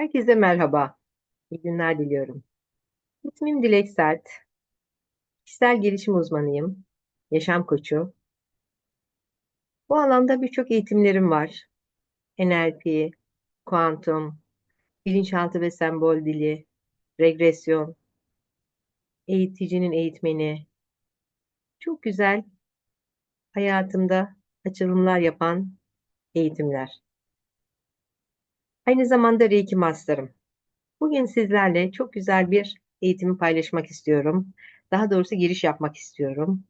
Herkese merhaba. İyi günler diliyorum. İsmim Dilek Sert. Kişisel gelişim uzmanıyım. Yaşam koçu. Bu alanda birçok eğitimlerim var. NLP, kuantum, bilinçaltı ve sembol dili, regresyon, eğiticinin eğitmeni. Çok güzel hayatımda açılımlar yapan eğitimler. Aynı zamanda Reiki Master'ım. Bugün sizlerle çok güzel bir eğitimi paylaşmak istiyorum. Daha doğrusu giriş yapmak istiyorum.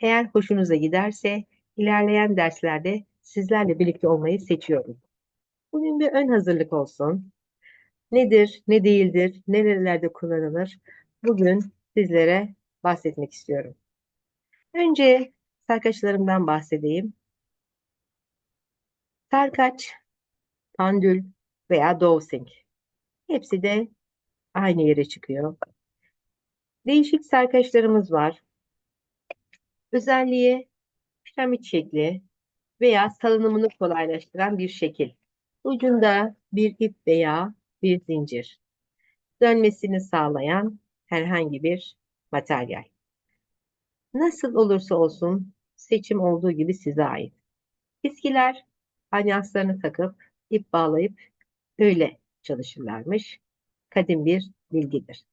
Eğer hoşunuza giderse ilerleyen derslerde sizlerle birlikte olmayı seçiyorum. Bugün bir ön hazırlık olsun. Nedir, ne değildir, nerelerde kullanılır? Bugün sizlere bahsetmek istiyorum. Önce sarkaçlarımdan bahsedeyim. Sarkaç, pandül veya dowsing. Hepsi de aynı yere çıkıyor. Değişik sarkaçlarımız var. Özelliği piramit şekli veya salınımını kolaylaştıran bir şekil. Ucunda bir ip veya bir zincir. Dönmesini sağlayan herhangi bir materyal. Nasıl olursa olsun seçim olduğu gibi size ait. Eskiler alyanslarını takıp ip bağlayıp öyle çalışırlarmış. Kadim bir bilgidir.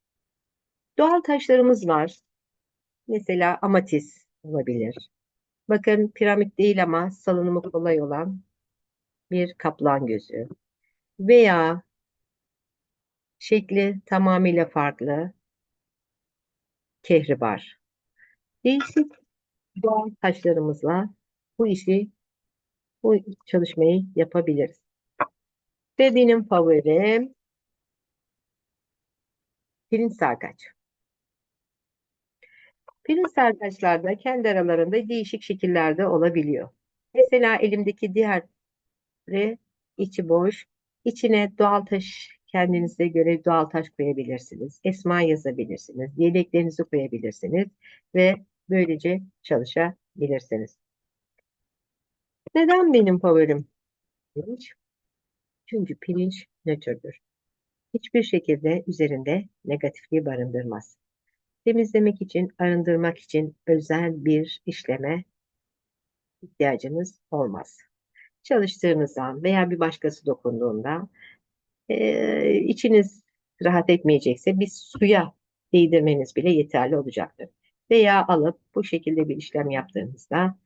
Doğal taşlarımız var. Mesela amatis olabilir. Bakın piramit değil ama salınımı kolay olan bir kaplan gözü. Veya şekli tamamıyla farklı kehribar. Değişik doğal taşlarımızla bu işi, bu çalışmayı yapabiliriz. Ve benim favorim pirinç sarkaç. Pirinç sarkaçlarda kendi aralarında değişik şekillerde olabiliyor. Mesela elimdeki diğer içi boş. İçine doğal taş kendinize göre doğal taş koyabilirsiniz. Esma yazabilirsiniz. Yedeklerinizi koyabilirsiniz ve böylece çalışabilirsiniz. Neden benim favorim pirinç? Çünkü pirinç nötrdür. Hiçbir şekilde üzerinde negatifliği barındırmaz. Temizlemek için, arındırmak için özel bir işleme ihtiyacınız olmaz. Çalıştığınızda veya bir başkası dokunduğunda e, içiniz rahat etmeyecekse bir suya değdirmeniz bile yeterli olacaktır. Veya alıp bu şekilde bir işlem yaptığınızda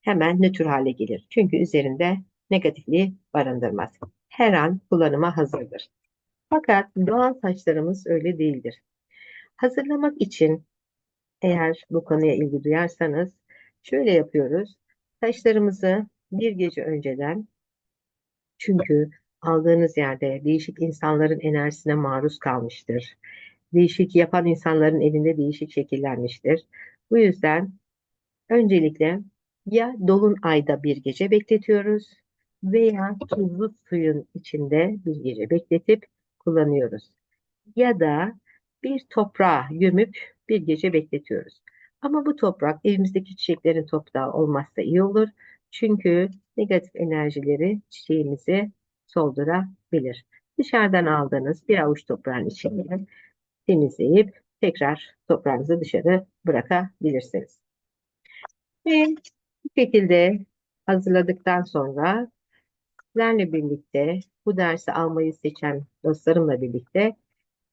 hemen nötr hale gelir. Çünkü üzerinde negatifliği barındırmaz. Her an kullanıma hazırdır. Fakat doğal taşlarımız öyle değildir. Hazırlamak için eğer bu konuya ilgi duyarsanız şöyle yapıyoruz. Taşlarımızı bir gece önceden çünkü aldığınız yerde değişik insanların enerjisine maruz kalmıştır. Değişik yapan insanların elinde değişik şekillenmiştir. Bu yüzden öncelikle ya dolun ayda bir gece bekletiyoruz veya tuzlu suyun içinde bir gece bekletip kullanıyoruz. Ya da bir toprağa gömüp bir gece bekletiyoruz. Ama bu toprak evimizdeki çiçeklerin toprağı olmazsa iyi olur. Çünkü negatif enerjileri çiçeğimizi soldurabilir. Dışarıdan aldığınız bir avuç toprağın içine temizleyip tekrar toprağınızı dışarı bırakabilirsiniz. Ve bu şekilde hazırladıktan sonra sizlerle birlikte bu dersi almayı seçen dostlarımla birlikte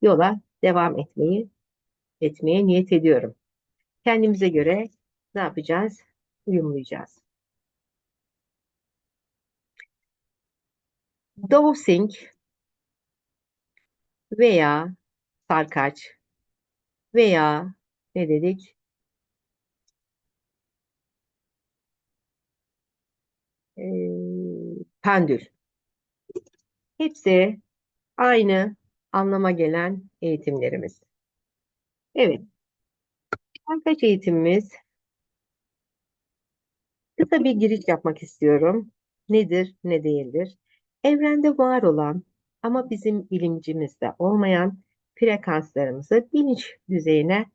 yola devam etmeyi etmeye niyet ediyorum. Kendimize göre ne yapacağız? Uyumlayacağız. Dosing veya sarkaç veya ne dedik? Ee, pendül. Hepsi aynı anlama gelen eğitimlerimiz. Evet. Sarkaç eğitimimiz kısa bir giriş yapmak istiyorum. Nedir, ne değildir? Evrende var olan ama bizim bilincimizde olmayan frekanslarımızı bilinç düzeyine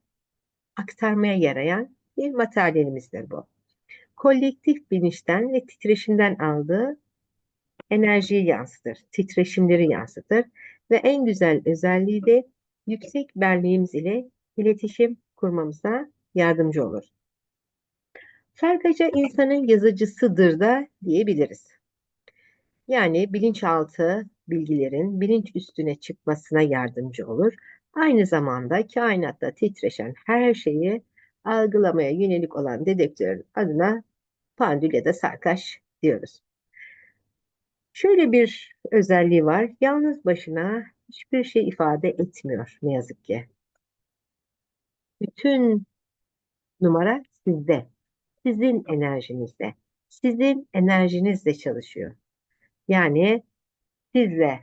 aktarmaya yarayan bir materyalimizdir bu. Kolektif bilinçten ve titreşimden aldığı enerjiyi yansıtır, titreşimleri yansıtır ve en güzel özelliği de yüksek benliğimiz ile iletişim kurmamıza yardımcı olur. Sarkaca insanın yazıcısıdır da diyebiliriz. Yani bilinçaltı bilgilerin bilinç üstüne çıkmasına yardımcı olur. Aynı zamanda kainatta titreşen her şeyi algılamaya yönelik olan dedektörün adına pandül ya da sarkaç diyoruz. Şöyle bir özelliği var. Yalnız başına hiçbir şey ifade etmiyor ne yazık ki. Bütün numara sizde. Sizin enerjinizde. Sizin enerjinizle çalışıyor. Yani sizle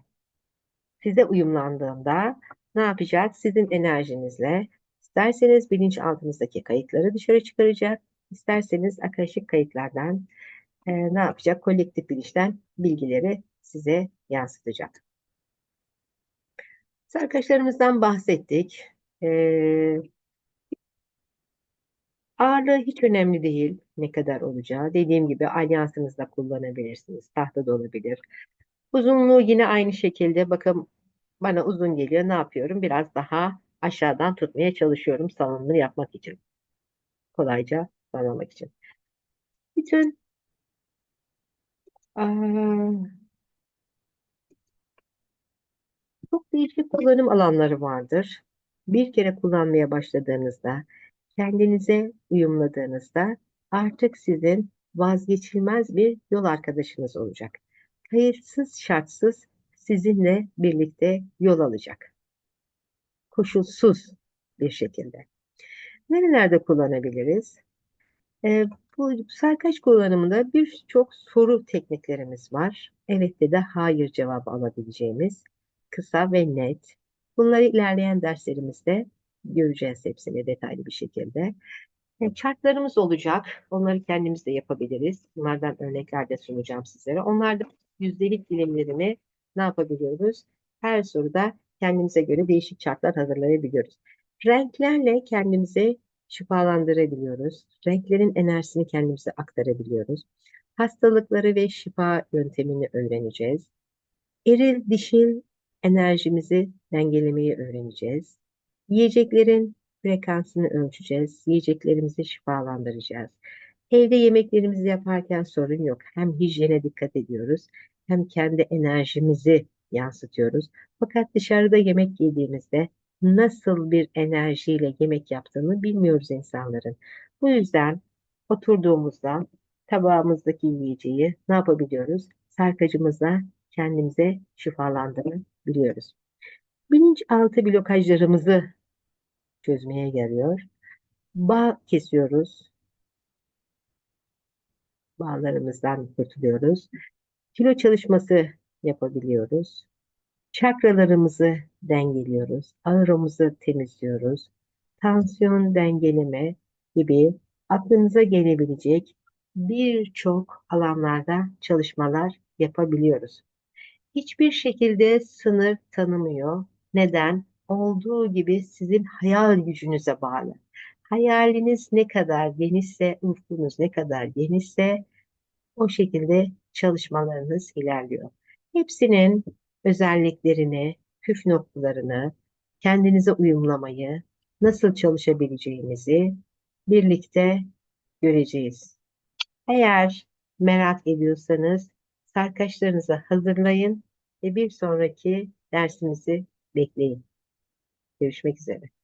size uyumlandığında ne yapacak? Sizin enerjinizle isterseniz bilinçaltınızdaki kayıtları dışarı çıkaracak, isterseniz akaşik kayıtlardan e, ne yapacak? Kolektif bilinçten bilgileri size yansıtacak. Arkadaşlarımızdan bahsettik. Ee, ağırlığı hiç önemli değil ne kadar olacağı. Dediğim gibi alyansınızda kullanabilirsiniz. Tahta da olabilir. Uzunluğu yine aynı şekilde. Bakın bana uzun geliyor. Ne yapıyorum? Biraz daha aşağıdan tutmaya çalışıyorum salınımını yapmak için. Kolayca salmamak için. Bütün çok değişik kullanım alanları vardır. Bir kere kullanmaya başladığınızda, kendinize uyumladığınızda artık sizin vazgeçilmez bir yol arkadaşınız olacak. Kayıtsız şartsız sizinle birlikte yol alacak. Koşulsuz bir şekilde. Nerelerde kullanabiliriz? Ee, bu sarkaç kullanımında birçok soru tekniklerimiz var. Evet de de hayır cevabı alabileceğimiz kısa ve net. Bunları ilerleyen derslerimizde göreceğiz hepsini detaylı bir şekilde. E, Chartlarımız olacak. Onları kendimiz de yapabiliriz. Bunlardan örnekler de sunacağım sizlere. Onlarda yüzdelik dilimlerimi ne yapabiliyoruz? Her soruda kendimize göre değişik chartlar hazırlayabiliyoruz. Renklerle kendimize şifalandırabiliyoruz. Renklerin enerjisini kendimize aktarabiliyoruz. Hastalıkları ve şifa yöntemini öğreneceğiz. Eril dişil enerjimizi dengelemeyi öğreneceğiz. Yiyeceklerin frekansını ölçeceğiz. Yiyeceklerimizi şifalandıracağız. Evde yemeklerimizi yaparken sorun yok. Hem hijyene dikkat ediyoruz, hem kendi enerjimizi yansıtıyoruz. Fakat dışarıda yemek yediğimizde nasıl bir enerjiyle yemek yaptığını bilmiyoruz insanların. Bu yüzden oturduğumuzda tabağımızdaki yiyeceği ne yapabiliyoruz? Sarkacımızla kendimize şifalandırabiliyoruz. Bilinçaltı blokajlarımızı çözmeye yarıyor. Bağ kesiyoruz. Bağlarımızdan kurtuluyoruz. Kilo çalışması yapabiliyoruz. Çakralarımızı dengeliyoruz. Ağrımızı temizliyoruz. Tansiyon dengeleme gibi aklınıza gelebilecek birçok alanlarda çalışmalar yapabiliyoruz. Hiçbir şekilde sınır tanımıyor. Neden? Olduğu gibi sizin hayal gücünüze bağlı. Hayaliniz ne kadar genişse, ufkunuz ne kadar genişse o şekilde çalışmalarınız ilerliyor. Hepsinin özelliklerini, püf noktalarını, kendinize uyumlamayı, nasıl çalışabileceğinizi birlikte göreceğiz. Eğer merak ediyorsanız sarkaçlarınızı hazırlayın ve bir sonraki dersimizi bekleyin. Görüşmek üzere.